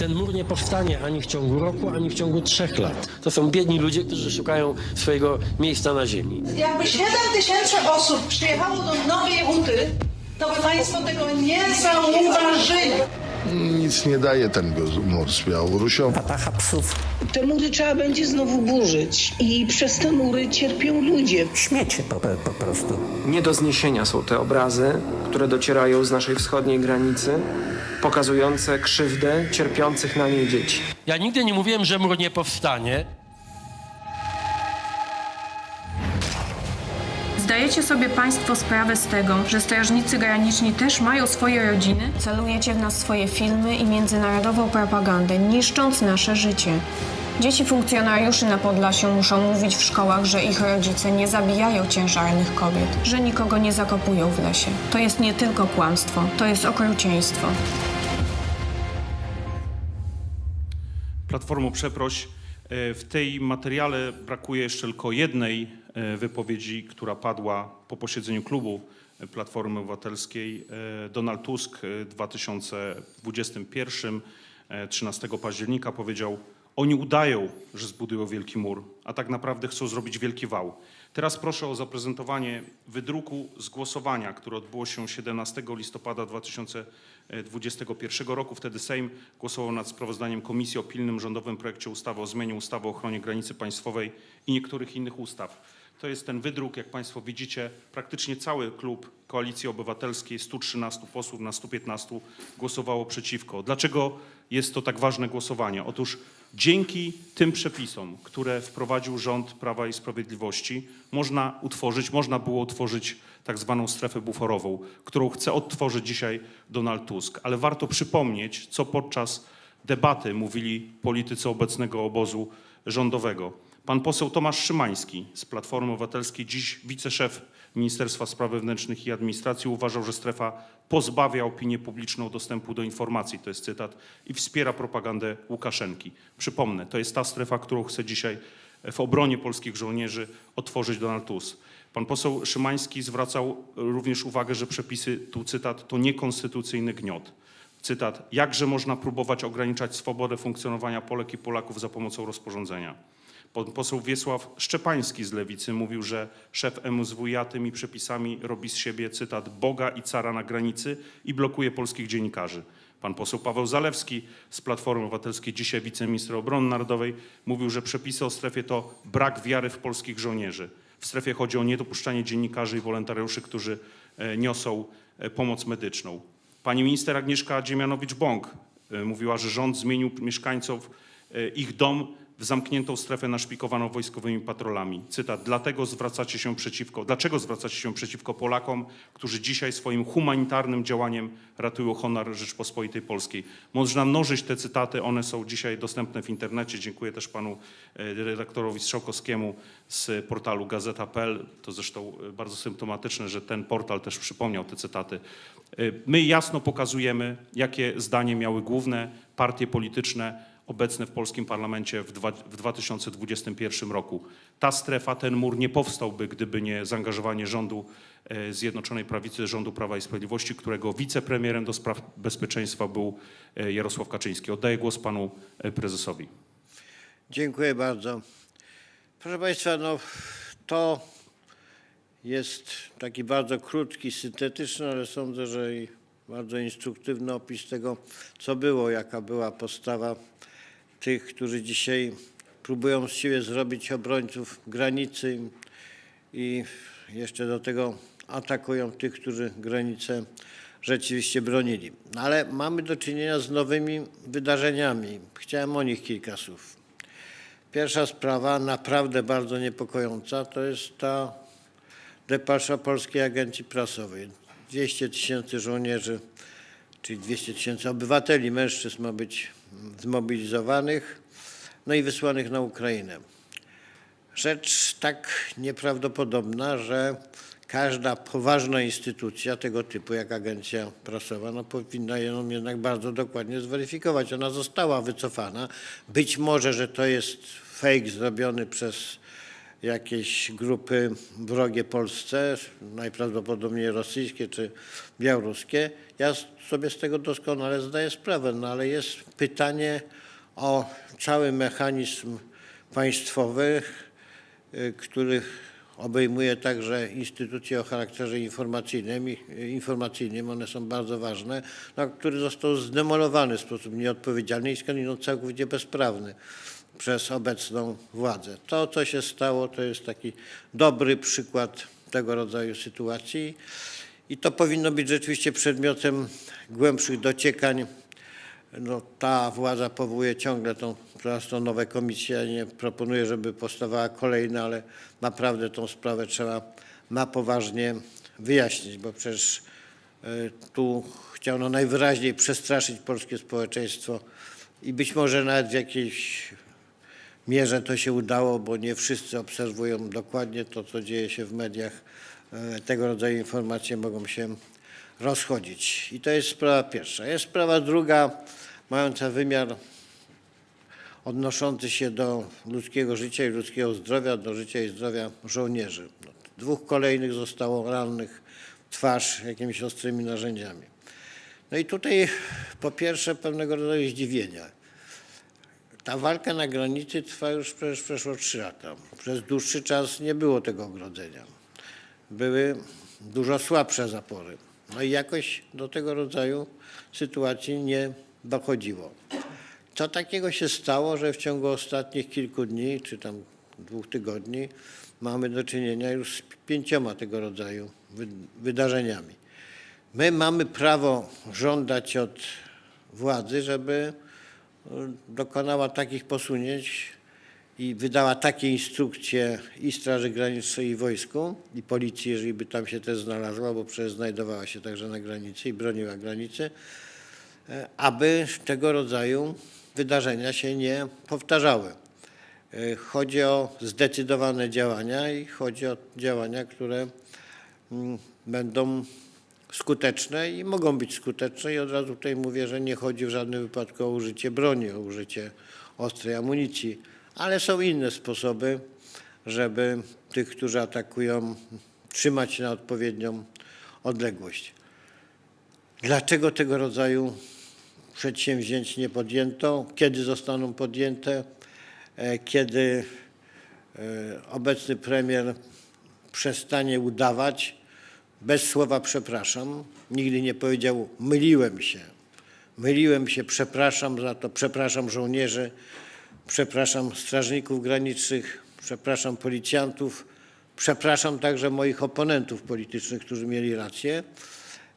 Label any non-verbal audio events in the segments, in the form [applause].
Ten mur nie powstanie ani w ciągu roku, ani w ciągu trzech lat. To są biedni ludzie, którzy szukają swojego miejsca na ziemi. Jakby 7 tysięcy osób przyjechało do Nowej Huty, to by Państwo tego nie zauważyli. Nic nie daje ten mur z Białorusią. Atacha psów. Te mury trzeba będzie znowu burzyć i przez te mury cierpią ludzie. Śmiecie po, po prostu. Nie do zniesienia są te obrazy, które docierają z naszej wschodniej granicy, pokazujące krzywdę cierpiących na niej dzieci. Ja nigdy nie mówiłem, że mur nie powstanie. Zdajecie sobie Państwo sprawę z tego, że strażnicy graniczni też mają swoje rodziny? Celujecie w nas swoje filmy i międzynarodową propagandę, niszcząc nasze życie. Dzieci funkcjonariuszy na Podlasiu muszą mówić w szkołach, że ich rodzice nie zabijają ciężarnych kobiet, że nikogo nie zakopują w lesie. To jest nie tylko kłamstwo, to jest okrucieństwo. Platformo przeproś. E, W tej materiale brakuje jeszcze tylko jednej wypowiedzi, która padła po posiedzeniu klubu e, Platformy Obywatelskiej. E, Donald Tusk e, w 2021, e, 13 października powiedział, oni udają, że zbudują wielki mur, a tak naprawdę chcą zrobić wielki wał. Teraz proszę o zaprezentowanie wydruku z głosowania, które odbyło się 17 listopada 2021 roku. Wtedy Sejm głosował nad sprawozdaniem Komisji o pilnym rządowym projekcie ustawy o zmianie ustawy o ochronie granicy państwowej i niektórych innych ustaw. To jest ten wydruk, jak Państwo widzicie, praktycznie cały klub Koalicji Obywatelskiej, 113 posłów na 115 głosowało przeciwko. Dlaczego jest to tak ważne głosowanie? Otóż dzięki tym przepisom, które wprowadził rząd Prawa i Sprawiedliwości, można utworzyć, można było utworzyć tak zwaną strefę buforową, którą chce odtworzyć dzisiaj Donald Tusk. Ale warto przypomnieć, co podczas debaty mówili politycy obecnego obozu rządowego. Pan poseł Tomasz Szymański z Platformy Obywatelskiej, dziś wiceszef Ministerstwa Spraw Wewnętrznych i Administracji, uważał, że strefa pozbawia opinię publiczną dostępu do informacji, to jest cytat, i wspiera propagandę Łukaszenki. Przypomnę, to jest ta strefa, którą chce dzisiaj w obronie polskich żołnierzy otworzyć Donald Tusk. Pan poseł Szymański zwracał również uwagę, że przepisy, tu cytat, to niekonstytucyjny gniot. Cytat, jakże można próbować ograniczać swobodę funkcjonowania Polek i Polaków za pomocą rozporządzenia. Pan poseł Wiesław Szczepański z Lewicy mówił, że szef MSWiA tymi przepisami robi z siebie, cytat, Boga i cara na granicy i blokuje polskich dziennikarzy. Pan poseł Paweł Zalewski z Platformy Obywatelskiej, dzisiaj wiceminister obrony narodowej, mówił, że przepisy o strefie to brak wiary w polskich żołnierzy. W strefie chodzi o niedopuszczanie dziennikarzy i wolontariuszy, którzy e, niosą e, pomoc medyczną. Pani minister Agnieszka Dziemianowicz-Bąk e, mówiła, że rząd zmienił mieszkańców ich dom zamkniętą strefę naszpikowaną wojskowymi patrolami. Cytat, dlatego zwracacie się przeciwko, dlaczego zwracacie się przeciwko Polakom, którzy dzisiaj swoim humanitarnym działaniem ratują honor Rzeczpospolitej Polskiej. Można mnożyć te cytaty, one są dzisiaj dostępne w internecie. Dziękuję też panu e, redaktorowi Strzałkowskiemu z portalu gazeta.pl. To zresztą e, bardzo symptomatyczne, że ten portal też przypomniał te cytaty. E, My jasno pokazujemy, jakie zdanie miały główne partie polityczne obecne w polskim parlamencie w, dwa, w 2021 roku. Ta strefa, ten mur nie powstałby, gdyby nie zaangażowanie rządu e, Zjednoczonej Prawicy, rządu Prawa i Sprawiedliwości, którego wicepremierem do spraw bezpieczeństwa był e, Jarosław Kaczyński. Oddaję głos panu e, prezesowi. Dziękuję bardzo. Proszę Państwa, no to jest taki bardzo krótki, syntetyczny, ale sądzę, że i bardzo instruktywny opis tego, co było, jaka była postawa tych, którzy dzisiaj próbują z siebie zrobić obrońców granicy i jeszcze do tego atakują tych, którzy granicę rzeczywiście bronili. No ale mamy do czynienia z nowymi wydarzeniami. Chciałem o nich kilka słów. Pierwsza sprawa, naprawdę bardzo niepokojąca, to jest ta depasza Polskiej Agencji Prasowej. 200 tysięcy żołnierzy, czyli 200 tysięcy obywateli, mężczyzn ma być zmobilizowanych, no i wysłanych na Ukrainę. Rzecz tak nieprawdopodobna, że każda poważna instytucja tego typu, jak agencja prasowa, no powinna ją jednak bardzo dokładnie zweryfikować. Ona została wycofana. Być może, że to jest fake zrobiony przez jakieś grupy wrogie Polsce, najprawdopodobniej rosyjskie czy białoruskie. Ja sobie z tego doskonale zdaję sprawę, no ale jest pytanie o cały mechanizm państwowy, y, który obejmuje także instytucje o charakterze informacyjnym, i- informacyjnym, one są bardzo ważne, no, który został zdemolowany w sposób nieodpowiedzialny i skądinąd całkowicie bezprawny przez obecną władzę. To, co się stało, to jest taki dobry przykład tego rodzaju sytuacji i to powinno być rzeczywiście przedmiotem głębszych dociekań no, ta władza powołuje ciągle tą, teraz tą nowe komisje. Ja nie proponuję, żeby powstawała kolejna, ale naprawdę tą sprawę trzeba na poważnie wyjaśnić, bo przecież y, tu chciano najwyraźniej przestraszyć polskie społeczeństwo i być może nawet w jakiejś mierze to się udało, bo nie wszyscy obserwują dokładnie to, co dzieje się w mediach. E, Tego rodzaju informacje mogą się rozchodzić. I to jest sprawa pierwsza. Jest sprawa druga, mająca wymiar odnoszący się do ludzkiego życia i ludzkiego zdrowia, do życia i zdrowia żołnierzy. No, Dwóch kolejnych zostało rannych w twarz jakimiś ostrymi narzędziami. No i tutaj po pierwsze pewnego rodzaju zdziwienie. Ta walka na granicy trwa już przecież przeszło trzy lata. Przez dłuższy czas nie było tego ogrodzenia. Były dużo słabsze zapory. No i jakoś do tego rodzaju sytuacji nie dochodziło. Co takiego się stało, że w ciągu ostatnich kilku dni, czy tam dwóch tygodni, mamy do czynienia już z pięcioma tego rodzaju wy- wydarzeniami. My mamy prawo żądać od władzy, żeby dokonała takich posunięć i wydała takie instrukcje i Straży Granicznej, i wojsku, i policji, jeżeli by tam się też znalazła, bo przecież znajdowała się także na granicy i broniła granicy, e, aby tego rodzaju wydarzenia się nie powtarzały. E, Chodzi o zdecydowane działania i chodzi o działania, które mm, będą skuteczne i mogą być skuteczne i od razu tutaj mówię, że nie chodzi w żadnym wypadku o użycie broni, o użycie ostrej amunicji, ale są inne sposoby, żeby tych, którzy atakują, trzymać na odpowiednią odległość. Dlaczego tego rodzaju przedsięwzięć nie podjęto? Kiedy zostaną podjęte? E, Kiedy e, obecny premier przestanie udawać bez słowa przepraszam. Nigdy nie powiedział myliłem się. Myliłem się, przepraszam za to, przepraszam żołnierzy, przepraszam strażników granicznych, przepraszam policjantów, przepraszam także moich oponentów politycznych, którzy mieli rację.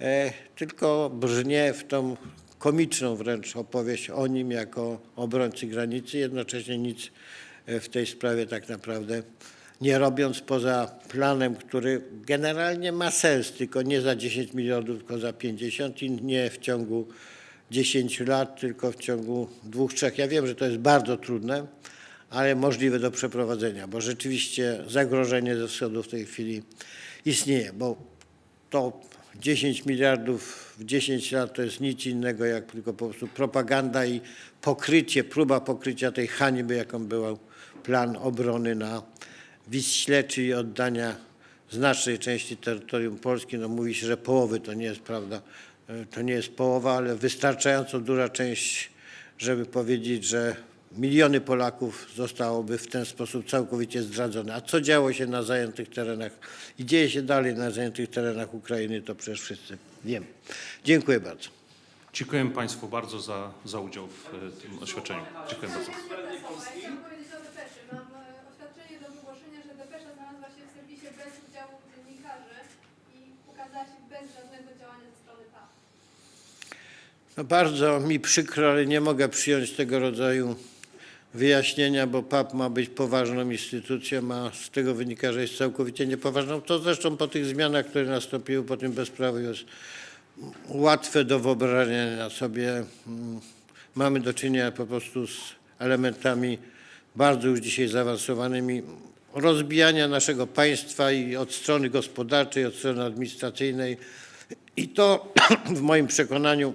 E, tylko brnie w tą komiczną wręcz opowieść o nim jako obrońcy granicy, jednocześnie nic e, w tej sprawie tak naprawdę nie robiąc poza planem, który generalnie ma sens, tylko nie za 10 milionów, tylko za 50 i nie w ciągu 10 lat, tylko w ciągu dwóch, trzech. Ja wiem, że to jest bardzo trudne, ale możliwe do przeprowadzenia, bo rzeczywiście zagrożenie ze wschodu w tej chwili istnieje, bo to 10 miliardów w 10 lat to jest nic innego jak tylko po prostu propaganda i pokrycie, próba pokrycia tej hańby, jaką był plan obrony na Wiśle, czyli oddania znacznej części terytorium Polski. No mówi się, że połowy to nie jest prawda, e, to nie jest połowa, ale wystarczająco duża część, żeby powiedzieć, że miliony Polaków zostałoby w ten sposób całkowicie zdradzone. A co działo się na zajętych terenach i dzieje się dalej na zajętych terenach Ukrainy, to przecież wszyscy wiemy. Dziękuję bardzo. Dziękuję Państwu bardzo za, za udział w e, tym oświadczeniu. Dziękuję bardzo. Chciałam powiedzieć o depeszy. Mam e, oświadczenie do wygłoszenia, że depesza znalazła się w serwisie bez udziału dziennikarzy i ukazała się bez żadnego działania ze strony PAP. No bardzo mi przykro, ale nie mogę przyjąć tego rodzaju wyjaśnienia, bo PAP ma być poważną instytucją, a z tego wynika, że jest całkowicie niepoważną. To zresztą po tych zmianach, które nastąpiły po tym bezprawiu jest łatwe do wyobrażenia sobie. Mm, Mamy do czynienia po prostu z elementami bardzo już dzisiaj zaawansowanymi rozbijania naszego państwa i od strony gospodarczej, od strony administracyjnej. I to [clears throat] w moim przekonaniu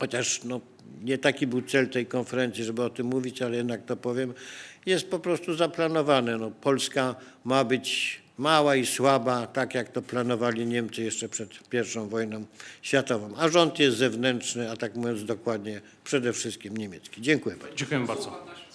chociaż no, nie taki był cel tej konferencji, żeby o tym mówić, ale jednak to powiem, jest po prostu zaplanowane. No, Polska ma być mała i słaba, tak jak to planowali Niemcy jeszcze przed I wojną światową. A rząd jest zewnętrzny, a tak mówiąc dokładnie przede wszystkim niemiecki. Dziękuję bardzo. Dziękuję bardzo.